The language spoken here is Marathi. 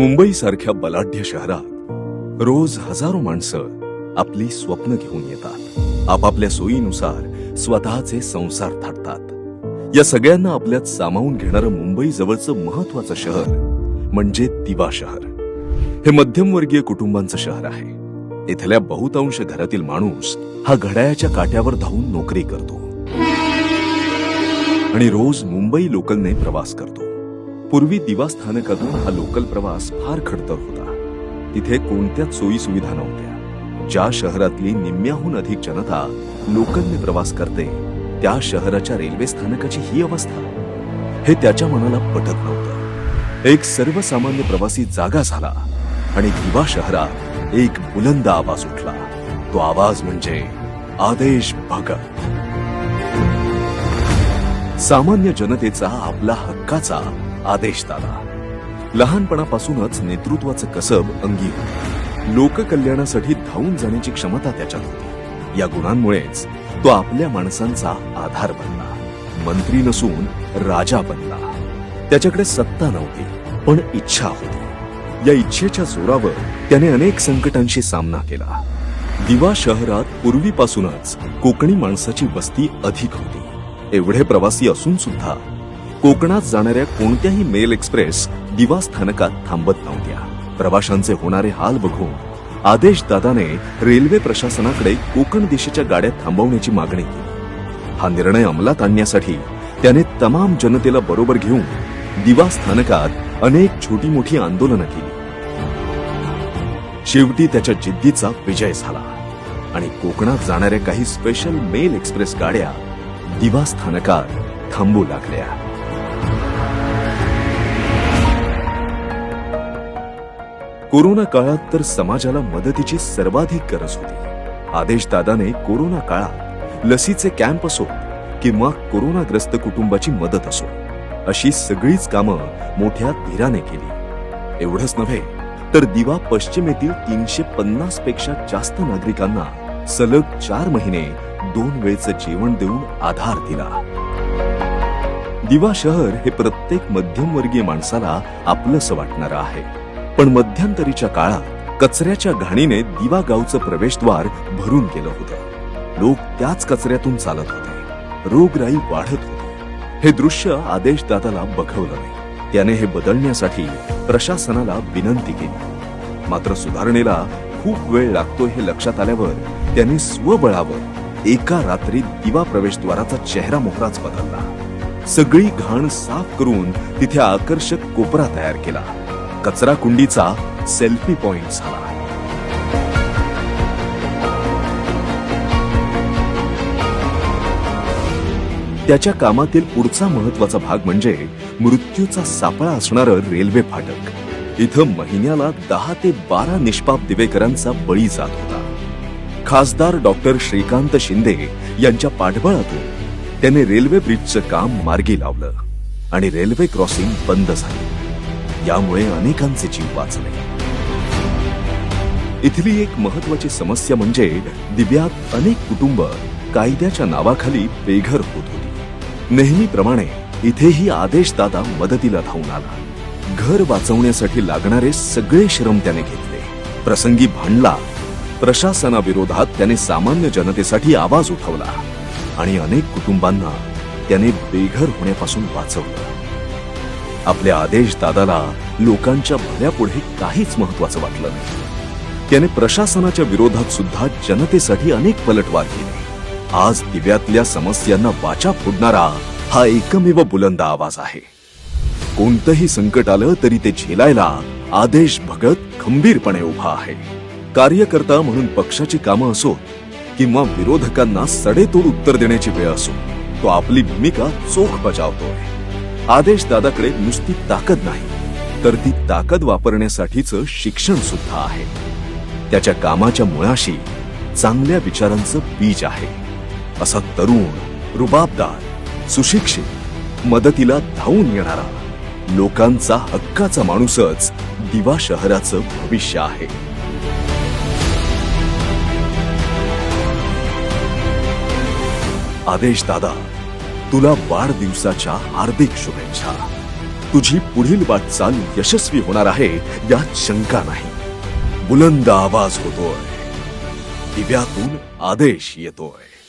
मुंबई सारख्या बलाढ्य शहरात रोज हजारो माणसं आपली स्वप्न घेऊन येतात. आपापल्या सोयीनुसार स्वतःचे संसार थाटतात. या सगळ्यांना आपल्यात सामावून घेणारं मुंबई जवळचं महत्वाचं शहर म्हणजे दिवा शहर. हे मध्यमवर्गीय कुटुंबांचं शहर आहे. इथल्या बहुतांश घरातील माणूस हा घड्याळाच्या काट्यावर धावून नोकरी करतो. आणि रोज मुंबई लोकलने प्रवास करतो. पूर्वी दिवा स्थानकातून हा लोकल प्रवास फार खडतर होता. तिथे कोणत्याच सोयी सुविधा नव्हत्या. ज्या शहरातली निम्म्याहून अधिक जनता लोकलने प्रवास करते त्या शहराच्या रेल्वे स्थानकाची ही अवस्था. हे त्याच्या मनाला पटत नव्हतं. एक सर्वसामान्य प्रवासी जागा झाला आणि दिवा शहरात एक बुलंद आवाज उठला. तो आवाज म्हणजे आदेश भगत. सामान्य जनतेचा आपला हक्काचा आदेश दादा लहानपणापासूनच नेतृत्वाचं कसब अंगी लोककल्याणासाठी धावून जाण्याची क्षमता त्याच्यात होती. या गुणांमुळेच तो आपल्या माणसांचा आधार बनला. मंत्री नसून राजा बनला. त्याच्याकडे सत्ता नव्हती पण इच्छा होती. या इच्छेच्या जोरावर त्याने अनेक संकटांशी सामना केला. दिवा शहरात पूर्वीपासूनच कोकणी माणसाची वस्ती अधिक होती. एवढे प्रवासी असून सुद्धा कोकणात जाणाऱ्या कोणत्याही मेल एक्सप्रेस दिवा स्थानकात थांबत नव्हत्या. प्रवाशांचे होणारे हाल बघून आदेश दादाने रेल्वे प्रशासनाकडे कोकण दिशेच्या गाड्या थांबवण्याची मागणी केली. हा निर्णय अंमलात आणण्यासाठी त्याने तमाम जनतेला बरोबर घेऊन दिवा स्थानकात अनेक छोटी मोठी आंदोलनं केली. शेवटी त्याच्या जिद्दीचा विजय झाला आणि कोकणात जाणाऱ्या काही स्पेशल मेल एक्सप्रेस गाड्या दिवा स्थानकात थांबू लागल्या. कोरोना काळात तर समाजाला मदतीची सर्वाधिक गरज होती. आदेश दादाने कोरोना काळात लसीचे कॅम्प असो किंवा कोरोनाग्रस्त कुटुंबाची मदत असो अशी सगळीच कामं मोठ्या धीराने केली. एवढंच नव्हे तर दिवा पश्चिमेतील तीनशे पन्नासपेक्षा जास्त नागरिकांना सलग चार महिने दोन वेळचं जेवण देऊन आधार दिला. दिवा शहर हे प्रत्येक मध्यमवर्गीय माणसाला आपलंसं वाटणारं आहे. पण मध्यंतरीच्या काळात कचऱ्याच्या घाणीने दिवा गावचं प्रवेशद्वार भरून गेलं होतं. लोक त्याच कचऱ्यातून चालत होते. रोगराई वाढत होती. हे दृश्य आदेशदाताला बघवलं नाही. त्याने हे बदलण्यासाठी प्रशासनाला विनंती केली. मात्र सुधारणेला खूप वेळ लागतो हे लक्षात आल्यावर त्याने स्वबळावर एका रात्री दिवा प्रवेशद्वाराचा चेहरा मोहराच बदलला. सगळी घाण साफ करून तिथे आकर्षक कोपरा तयार केला. कचरा कुंडीचा सेल्फी पॉइंट झाला. त्याच्या कामातील पुढचा महत्त्वाचा भाग म्हणजे मृत्यूचा सापळा असणारं रेल्वे फाटक. इथं महिन्याला दहा ते बारा निष्पाप दिवेकरांचा बळी जात होता. खासदार डॉक्टर श्रीकांत शिंदे यांच्या पाठबळातून त्याने रेल्वे ब्रिजचं काम मार्गी लावलं आणि रेल्वे क्रॉसिंग बंद झाली. यामुळे अनेकांचे जीव वाचले. इथली एक महत्वाची समस्या म्हणजे दिव्यात अनेक कुटुंब कायद्याच्या नावाखाली बेघर होत होती. नेहमीप्रमाणे इथेही आदेशदादा मदतीला धावून आला. घर वाचवण्यासाठी लागणारे सगळे श्रम त्याने घेतले. प्रसंगी भांडला. प्रशासनाविरोधात त्याने सामान्य जनतेसाठी आवाज उठवला. आणि अनेक कुटुंबांना त्याने बेघर होण्यापासून वाचवलं. आपल्या आदेश दादाला लोकांच्या भल्यापुढे काहीच महत्वाचं वाटलं नाही. त्याने प्रशासनाच्या विरोधात सुद्धा जनतेसाठी अनेक पलटवार केले. आज दिव्यातल्या समस्यांना वाचा फोडणारा हा एकमेव बुलंद आवाज आहे. कोणतंही संकट आलं तरी ते झेलायला आदेश भगत खंबीरपणे उभा आहे. कार्यकर्ता म्हणून पक्षाची कामं असो किंवा विरोधकांना सडेतोड उत्तर देण्याची वेळ असो तो आपली भूमिका चोख बजावतोय. आदेश दादाकडे नुसती ताकद नाही तर ती ताकद वापरण्यासाठीच शिक्षण सुद्धा आहे. त्याच्या कामाच्या मुळाशी चांगल्या विचारांचं बीज आहे. असा तरुण रुबाबदार सुशिक्षित मदतीला धावून येणारा लोकांचा हक्काचा माणूसच दिवा शहराचं भविष्य आहे. आदेश दादा तुला वाढदिवसाच्या हार्दिक शुभेच्छा. तुझी पुढील वाटचाल यशस्वी होणार आहे यात शंका नाही. बुलंद आवाज होतोय. दिव्यातून आदेश येतोय.